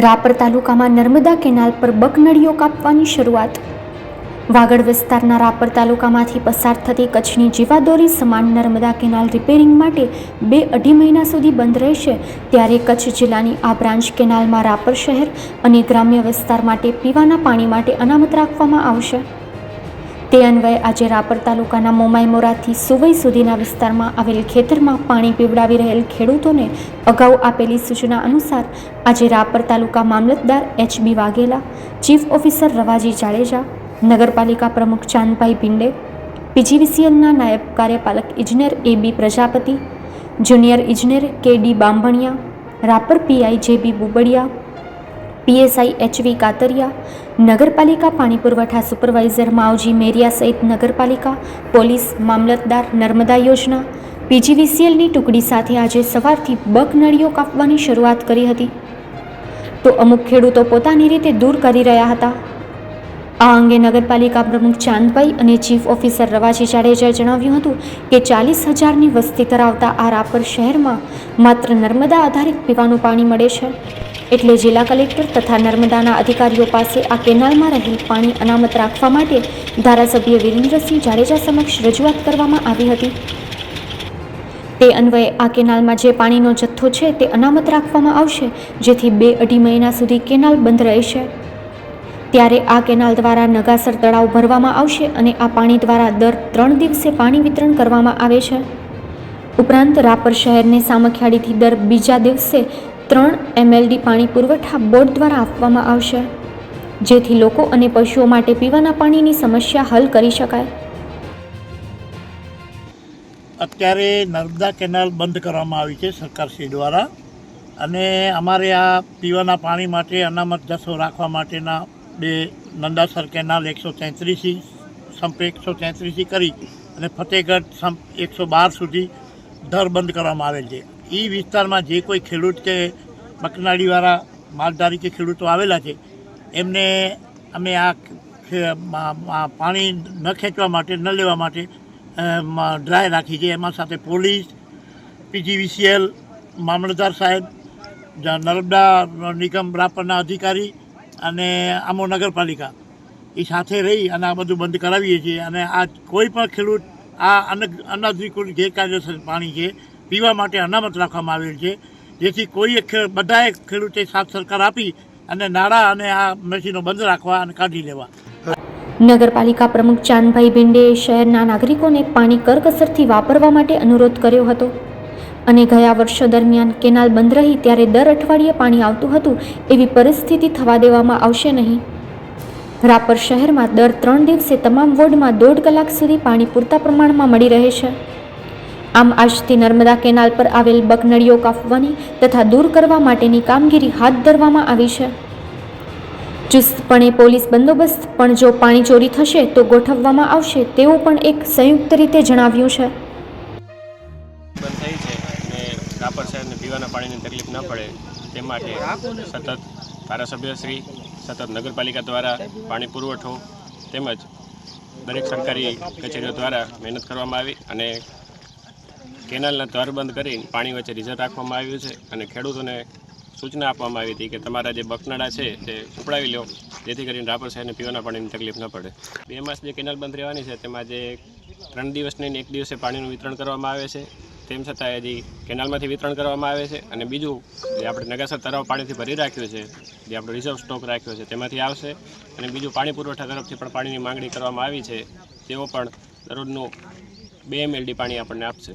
રાપર તાલુકામાં નર્મદા કેનાલ પર બકનળીઓ કાપવાની શરૂઆત. વાગડ વિસ્તારના રાપર તાલુકામાંથી પસાર થતી કચ્છની જીવાદોરી સમાન નર્મદા કેનાલ રિપેરિંગ માટે બે અઢી મહિના સુધી બંધ રહેશે. ત્યારે કચ્છ જિલ્લાની આ બ્રાન્ચ કેનાલમાં રાપર શહેર અને ગ્રામ્ય વિસ્તાર માટે પીવાના પાણી માટે અનામત રાખવામાં આવશે. તે અન્વયે આજે રાપર તાલુકાના મોમાયમોરાથી સુવઈ સુધીના વિસ્તારમાં આવેલ ખેતરમાં પાણી પીવડાવી રહેલ ખેડૂતોને અગાઉ આપેલી સૂચના અનુસાર આજે રાપર તાલુકા મામલતદાર H B Vaghela, chief officer Ravaji Jadeja, નગરપાલિકા પ્રમુખ ચાંદભાઈ પિંડે પીજીવીસીએલના નાયબ કાર્યપાલક ઇજનેર એ બી પ્રજાપતિ, જુનિયર ઇજનેર કે D Bambhaniya, Rapar PI J B Bubadiya PSI HV Katariya નગરપાલિકા પાણી પુરવઠા સુપરવાઇઝર માવજી મેરિયા સહિત નગરપાલિકા, પોલીસ, મામલતદાર, નર્મદા યોજના, પીજીવીસીએલની ટુકડી સાથે આજે સવારથી બક નળીઓ કાપવાની શરૂઆત કરી હતી. તો અમુક ખેડૂતો પોતાની રીતે દૂર કરી રહ્યા હતા. આ અંગે નગરપાલિકા પ્રમુખ ચાંદભાઈ અને ચીફ ઓફિસર રવાજી જાડેજાએ જણાવ્યું હતું કે ચાલીસ હજારની વસ્તી ધરાવતા આ રાપર શહેરમાં માત્ર નર્મદા આધારિત પીવાનું પાણી મળે છે. એટલે જિલ્લા કલેક્ટર તથા નર્મદાના અધિકારીઓ પાસે આ કેનાલમાં રહેલ પાણી અનામત રાખવા માટે ધારાસભ્ય વિરેન્દ્રસિંહ જાડેજા સમક્ષ રજૂઆત કરવામાં આવી હતી. તે અન્વયે આ કેનાલમાં જે પાણીનો જથ્થો છે તે અનામત રાખવામાં આવશે, જેથી બે અઢી મહિના સુધી કેનાલ બંધ રહેશે. ત્યારે આ કેનાલ દ્વારા નગાસર તળાવ ભરવામાં આવશે અને આ પાણી દ્વારા દર ત્રણ દિવસે પાણી વિતરણ કરવામાં આવે છે. ઉપરાંત રાપર શહેરને સામખિયાળીથી દર બીજા દિવસે ત્રણ એમએલડી પાણી પુરવઠા બોર્ડ દ્વારા આપવામાં આવશે, જેથી લોકો અને પશુઓ માટે પીવાના પાણીની સમસ્યા હલ કરી શકાય. અત્યારે નર્મદા કેનાલ બંધ કરવામાં આવી છે સરકારશ્રી દ્વારા અને અમારે આ પીવાના પાણી માટે અનામત જથ્થો રાખવા માટેના બે નંદાસર કેનાલ એકસો તેત્રીસી સંપ એકસો તેત્રીસી કરી અને ફતેહગઢ સંપ એકસો બાર સુધી દર બંધ કરવામાં આવેલ છે. એ વિસ્તારમાં જે કોઈ ખેડૂત કે મકનાળીવાળા માલધારી કે ખેડૂતો આવેલા છે, એમને અમે આ પાણી ન ખેંચવા માટે, ન લેવા માટે ડ્રાય રાખી છે. એમાં સાથે પોલીસ, પીજીવીસીએલ, મામલતદાર સાહેબ નર્મદા નિગમ રાપરના અધિકારી અને આમો નગરપાલિકા. એ સાથે રહી અને આ બધું બંધ કરાવીએ છીએ. અને આ કોઈ પણ ખેડૂત આ અન અનધિકૃત ગેરકાયદેસર પાણી છે પીવા માટે અનામત રાખવામાં આવેલ છે, જેથી કોઈએ બધાએ ખેડૂતે સાથ સરકાર આપી અને નાણાં અને આ મશીનો બંધ રાખવા અને કાઢી લેવા. નગરપાલિકા પ્રમુખ ચાંદભાઈ ભિંડેએ શહેરના નાગરિકોને પાણી કરકસરથી વાપરવા માટે અનુરોધ કર્યો હતો. અને ગયા વર્ષો દરમિયાન કેનાલ બંધ રહી ત્યારે દર અઠવાડિયે પાણી આવતું હતું, એવી પરિસ્થિતિ થવા દેવામાં આવશે નહીં. રાપર શહેરમાં દર ત્રણ દિવસે તમામ વોર્ડમાં દોઢ કલાક સુધી પાણી પૂરતા પ્રમાણમાં મળી રહે છે. આમ આજથી નર્મદા કેનાલ પર આવેલ બકનળીઓ કાપવાની તથા દૂર કરવા માટેની કામગીરી હાથ ધરવામાં આવી છે. ચુસ્તપણે પોલીસ બંદોબસ્ત, પણ જો પાણી ચોરી થશે તો ગોઠવવામાં આવશે તેવું પણ એક સંયુક્ત રીતે જણાવ્યું છે. રાપર શહેરને પીવાના પાણીની તકલીફ ન પડે તે માટે સતત ધારાસભ્યશ્રી સતત નગરપાલિકા દ્વારા પાણી પુરવઠો તેમજ દરેક સરકારી કચેરીઓ દ્વારા મહેનત કરવામાં આવી અને કેનાલના દ્વાર બંધ કરી પાણી વચ્ચે રિઝર્વ રાખવામાં આવ્યું છે અને ખેડૂતોને સૂચના આપવામાં આવી હતી કે તમારા જે બકનાળા છે તે ઉપડાવી લો, જેથી કરીને રાપર શહેરને પીવાના પાણીની તકલીફ ન પડે. બે માસ જે કેનાલ બંધ રહેવાની છે, તેમાં જે ત્રણ દિવસ નહીં એક દિવસે પાણીનું વિતરણ કરવામાં આવે છે. તેમ છતાં હજી કેનાલમાંથી વિતરણ કરવામાં આવે છે અને બીજું જે આપણે નગાસર તળાવ પાણીથી ભરી રાખ્યું છે, જે આપણો રિઝર્વ સ્ટોક રાખ્યો છે, તેમાંથી આવશે. અને બીજું પાણી પુરવઠા તરફથી પણ પાણીની માંગણી કરવામાં આવી છે, તેઓ પણ દરરોજનું બે એમએલડી પાણી આપણને આપશે.